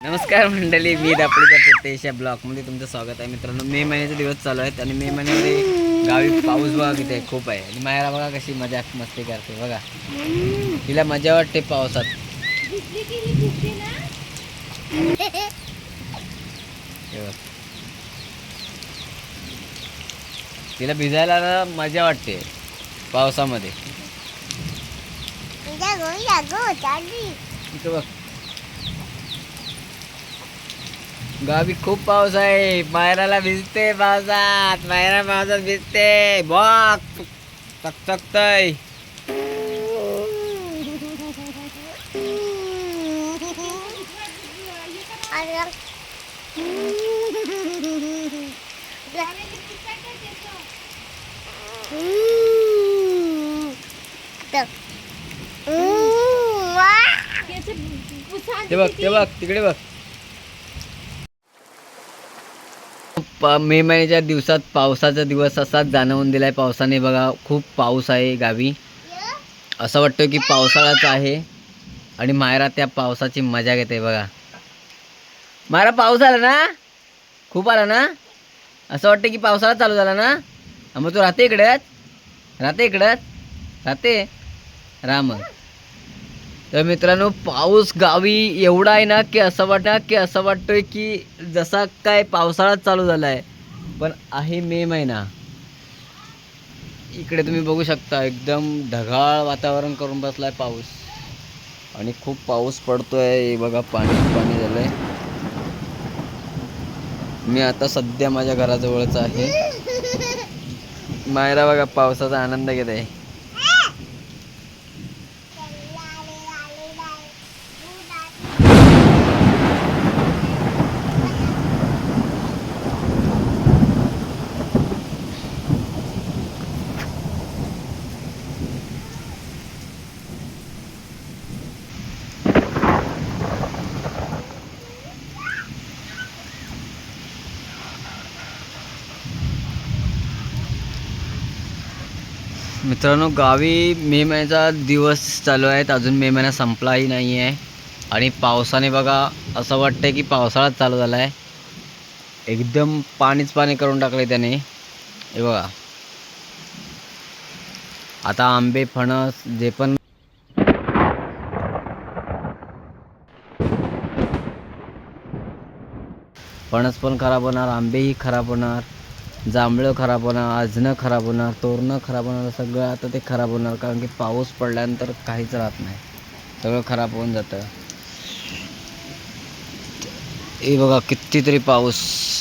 नमस्कार मंडळी मी दापोलीच्या प्रत्येश या ब्लॉगमध्ये तुमचं स्वागत आहे. मित्रांनो मे महिन्याचे दिवस चालू आहेत आणि मे महिन्यामध्ये गावी पाऊस बघा किती आहे खूप आहे. आणि मायरा बघा कशी मजा मस्ती करते बघा. तिला मजा वाटते पावसात. तिला भिजायला ना मजा वाटते पावसामध्ये. बघ. गावी खूप पाऊस आहे. मायराला भिजते पावसात. मायरा पावसात भिजते. बघ चकचकतय ते बघ ते बघ तिकडे बघ. प- मे महिन्याच्या दिवसात पावसाचा दिवस असाच जाणवून दिला आहे पावसाने बघा खूप पाऊस आहे गावी. असं वाटतं की पावसाळाच आहे आणि मायरा त्या पावसाची मजा घेते बघा. मायरा पाऊस आला ना? खूप आला ना? असं वाटतं की पावसाळा चालू झाला ना? मग तू राहते इकडेच? राहते इकडेच? राहते? राम. तर मित्रांनो पाऊस गावी एवढा आहे ना की असं वाटतं की असं वाटतोय की जसा काय पावसाळाच चालू झाला आहे पण आहे मे महिना. इकडे तुम्ही बघू शकता एकदम ढगाळ वातावरण करून बसलाय पाऊस. आणि खूप पाऊस पडतोय. हे बघा पाणी पाणी झालंय. मी आता सध्या माझ्या घराजवळच आहे. मायरा बघा पावसाचा आनंद घेत आहे. मित्रांनो गावी मे महिन्याचा दिवस चालू आहेत. अजून मे महिना संपलाही नाही आहे. आणि पावसाने बघा असं वाटतं की पावसाळाच चालू झाला आहे एकदम पाणीच पाणी करून टाकले त्याने. हे बघा. आता आंबे फणस जे पण फणस पण खराब होणार आंबेही खराब होणार. जांभळं खराब होणार आजनं खराब होणार तोरणं खराब होणार सगळं आता ते खराब होणार कारण की पाऊस पडल्यानंतर काहीच राहत नाही. सगळं खराब होऊन जातं. हे बघा कितीतरी पाऊस.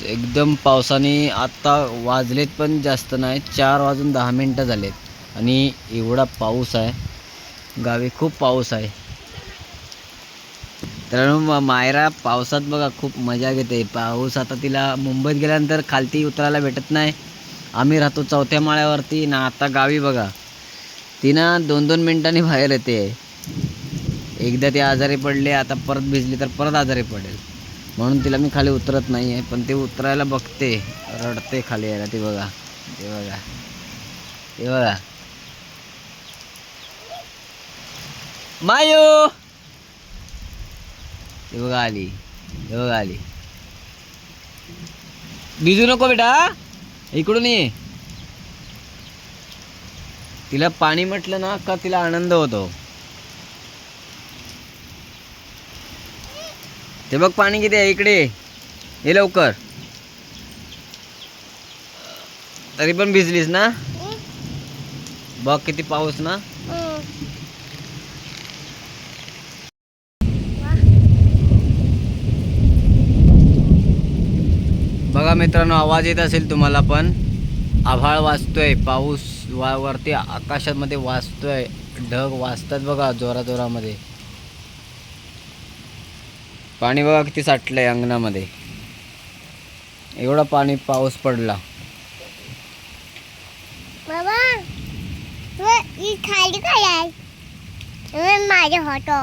एकदम पावसाने आत्ता वाजलेत पण जास्त नाही चार वाजून दहा मिनटं झालेत. आणि एवढा पाऊस आहे. गावी खूप पाऊस आहे. तर मायरा पावसात बघा खूप मजा घेते. पाऊस आता तिला मुंबईत गेल्यानंतर खालती उतरायला भेटत नाही. आम्ही राहतो चौथ्या माळ्यावरती. ना आता गावी बघा. ती ना दोन दोन मिनिटांनी बाहेर येते. एकदा ते आजारी पडले आता परत भिजली तर परत आजारी पडेल. म्हणून तिला मी खाली उतरत नाही आहे पण ते उतरायला बघते. रडते खाली यायला ती बघा. ते बघा. ते बघा. मायू! बघा आली बघा आली. भिजू नको बेटा इकडून ये. तिला पाणी म्हटलं ना का तिला आनंद होतो. ते बघ पाणी किती आहे इकडे. हे लवकर. तरी पण भिजलीस ना? बघ किती पाऊस ना. बघा मित्रांनो आवाज येत असेल तुम्हाला पण. आभाळ वाचतोय पाऊस वा वरती आकाशामध्ये वाचतोय ढग वाचतात बघा जोरा जोरामध्ये पाणी बघा किती साठलंय अंगणामध्ये. एवढा पाणी पाऊस पडला. माझ्या होतो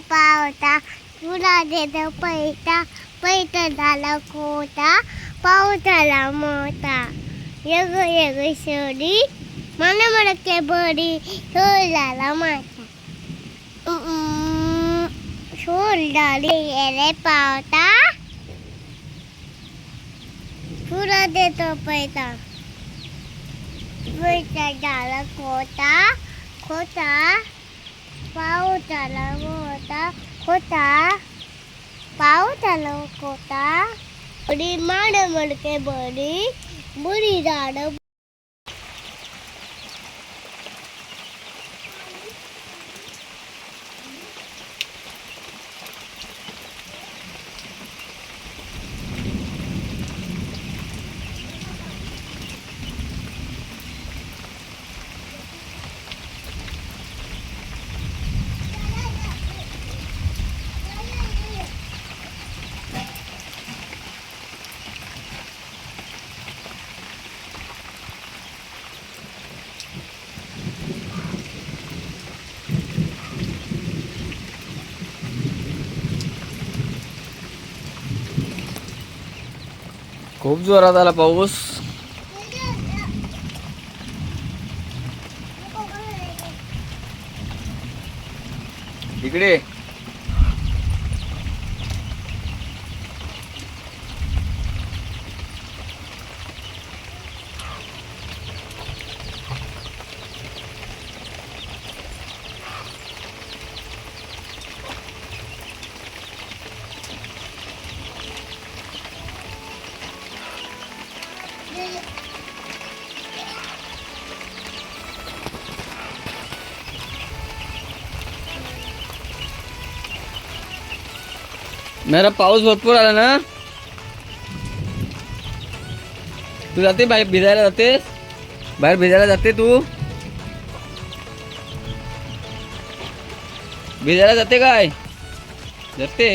पावता तुला देतो पैसा. పైటల కోట పౌటల మూట ఎగు ఎగు సోడి మనమడకే బోడి సోళ్ళల మాట సోళ్ళాలి ఎరే పాట సూరదేతో పైట పైటల కోట కోట పౌటల మూట కోట પાઉતા લોકો તા બડી માડે મડકે બડી બુરી દાડો खूप जोरात आला पाऊस. इकडे. मेरा पाऊस भरपूर आला ना? तू जाते बाहेर भिजायला जाते बाहेर भिजायला जाते तू? भिजायला जाते काय? जाते